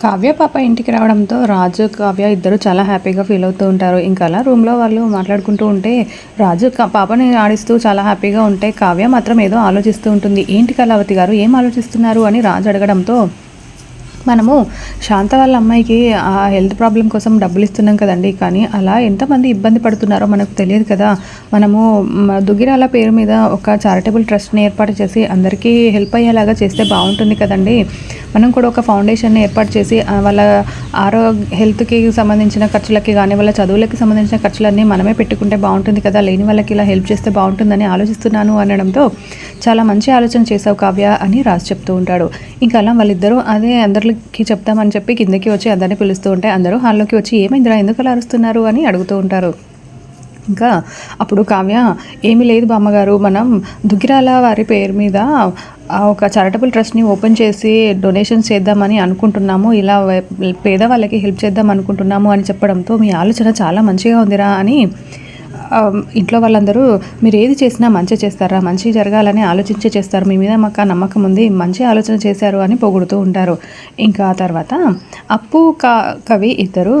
కావ్య పాప ఇంటికి రావడంతో రాజు కావ్య ఇద్దరు చాలా హ్యాపీగా ఫీల్ అవుతూ ఉంటారు. ఇంకా అలా రూమ్లో వాళ్ళు మాట్లాడుకుంటూ ఉంటే రాజు పాపని ఆడిస్తూ చాలా హ్యాపీగా ఉంటే కావ్య మాత్రం ఏదో ఆలోచిస్తూ ఉంటుంది. ఏంటి కళావతి గారు? ఏం ఆలోచిస్తున్నారు? అని రాజు అడగడంతో మనము శాంత వాళ్ళ అమ్మాయికి ఆ హెల్త్ ప్రాబ్లం కోసం డబ్బులు ఇస్తున్నాం కదండి కానీ అలా ఎంతమంది ఇబ్బంది పడుతున్నారో మనకు తెలియదు కదా. మనము దుగిరాల దుగ్గిరాల పేరు మీద ఒక చారిటబుల్ ట్రస్ట్ని ఏర్పాటు చేసి అందరికీ హెల్ప్ అయ్యేలాగా చేస్తే బాగుంటుంది కదండి. మనం కూడా ఒక ఫౌండేషన్ని ఏర్పాటు చేసి వాళ్ళ ఆరోగ్య హెల్త్కి సంబంధించిన ఖర్చులకి కానీ వాళ్ళ చదువులకి సంబంధించిన ఖర్చులన్నీ మనమే పెట్టుకుంటే బాగుంటుంది కదా. లేని వాళ్ళకి ఇలా హెల్ప్ చేస్తే బాగుంటుందని ఆలోచిస్తున్నాను అనడంతో చాలా మంచి ఆలోచన చేసావు కావ్య అని రాజు చెప్తూ ఉంటాడు. ఇంకా అలా వాళ్ళిద్దరూ అదే అందరికి చెప్తామని చెప్పి కిందకి వచ్చి అందరిని పిలుస్తూ ఉంటే అందరూ హాల్లోకి వచ్చి ఏమైందిరా? ఎందుకు అలా అరుస్తున్నారు? అని అడుగుతూ ఉంటారు. ఇంకా అప్పుడు కావ్య ఏమీ లేదు బామ్మగారు మనం దుగ్గిరాల వారి పేరు మీద ఒక చారిటబుల్ ట్రస్ట్ని ఓపెన్ చేసి డొనేషన్స్ చేద్దామని అనుకుంటున్నాము. ఇలా పేదవాళ్ళకి హెల్ప్ చేద్దాం అనుకుంటున్నాము అని చెప్పడంతో మీ ఆలోచన చాలా మంచిగా ఉందిరా అని ఇంట్లో వాళ్ళందరూ మీరు ఏది చేసినా మంచి చేస్తారా? మంచి జరగాలని ఆలోచించే చేస్తారు. మీ మీద మాకు నమ్మకం ఉంది. మంచి ఆలోచన చేశారు అని పొగుడుతూ ఉంటారు. ఇంకా తర్వాత అప్పు కా కవి ఇద్దరు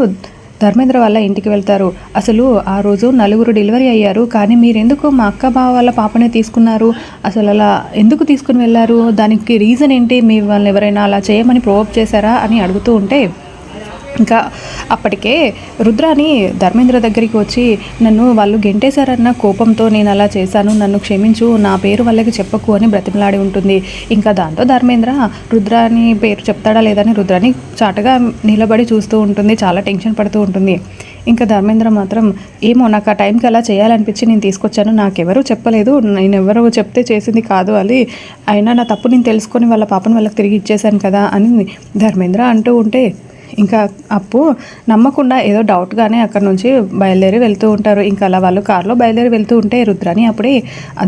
ధర్మేంద్ర వాళ్ళ ఇంటికి వెళ్తారు. అసలు ఆ రోజు నలుగురు డెలివరీ అయ్యారు. కానీ మీరెందుకు మా అక్క బావ వాళ్ళ పాపనే తీసుకున్నారు? అసలు అలా ఎందుకు తీసుకుని వెళ్ళారు దానికి రీజన్ ఏంటి? మీ వాళ్ళని ఎవరైనా అలా చేయమని ప్రోవోక్ చేశారా అని అడుగుతూ ఉంటే ఇంకా అప్పటికే రుద్రాని ధర్మేంద్ర దగ్గరికి వచ్చి నన్ను వాళ్ళు గెంటేశారన్న కోపంతో నేను అలా చేశాను నన్ను క్షమించు నా పేరు వాళ్ళకి చెప్పకు అని బ్రతిమలాడి ఉంటుంది. ఇంకా దాంతో ధర్మేంద్ర రుద్రాని పేరు చెప్తాడా లేదని రుద్రాని చాటగా నిలబడి చూస్తూ ఉంటుంది. చాలా టెన్షన్ పడుతూ ఉంటుంది. ఇంకా ధర్మేంద్ర మాత్రం ఏమో నాకు ఆ టైంకి అలా చేయాలనిపించి నేను తీసుకొచ్చాను నాకెవరూ చెప్పలేదు నేను ఎవరు చెప్తే చేసింది కాదు అది అయినా నా తప్పు నేను తెలుసుకొని వాళ్ళ పాపను వాళ్ళకి తిరిగి ఇచ్చేశాను కదా అని ధర్మేంద్ర అంటూ ఉంటే ఇంకా అప్పు నమ్మకుండా ఏదో డౌట్గానే అక్కడ నుంచి బయలుదేరి వెళ్తూ ఉంటారు. ఇంకా అలా వాళ్ళు కారులో బయలుదేరి వెళ్తూ ఉంటే రుద్రాని అప్పుడే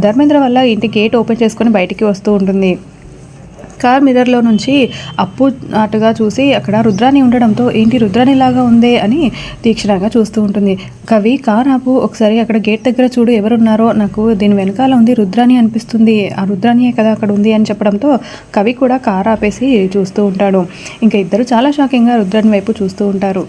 ధర్మేంద్ర వల్ల ఇంటి గేట్ ఓపెన్ చేసుకొని బయటికి వస్తూ ఉంటుంది. కార్ మిర్రర్లో నుంచి అప్పు అటుగా చూసి అక్కడ రుద్రాని ఉండడంతో ఏంటి రుద్రాని లాగా ఉందే అని తీక్షణంగా చూస్తూ ఉంటుంది. కవి కార్ ఆపు ఒకసారి అక్కడ గేట్ దగ్గర చూడు ఎవరున్నారో నాకు దీని వెనకాల ఉంది రుద్రాని అనిపిస్తుంది. ఆ రుద్రానియే కదా అక్కడ ఉంది అని చెప్పడంతో కవి కూడా కార్ ఆపేసి చూస్తూ ఉంటాడు. ఇంకా ఇద్దరు చాలా షాకింగ్గా రుద్రాని వైపు చూస్తూ ఉంటారు.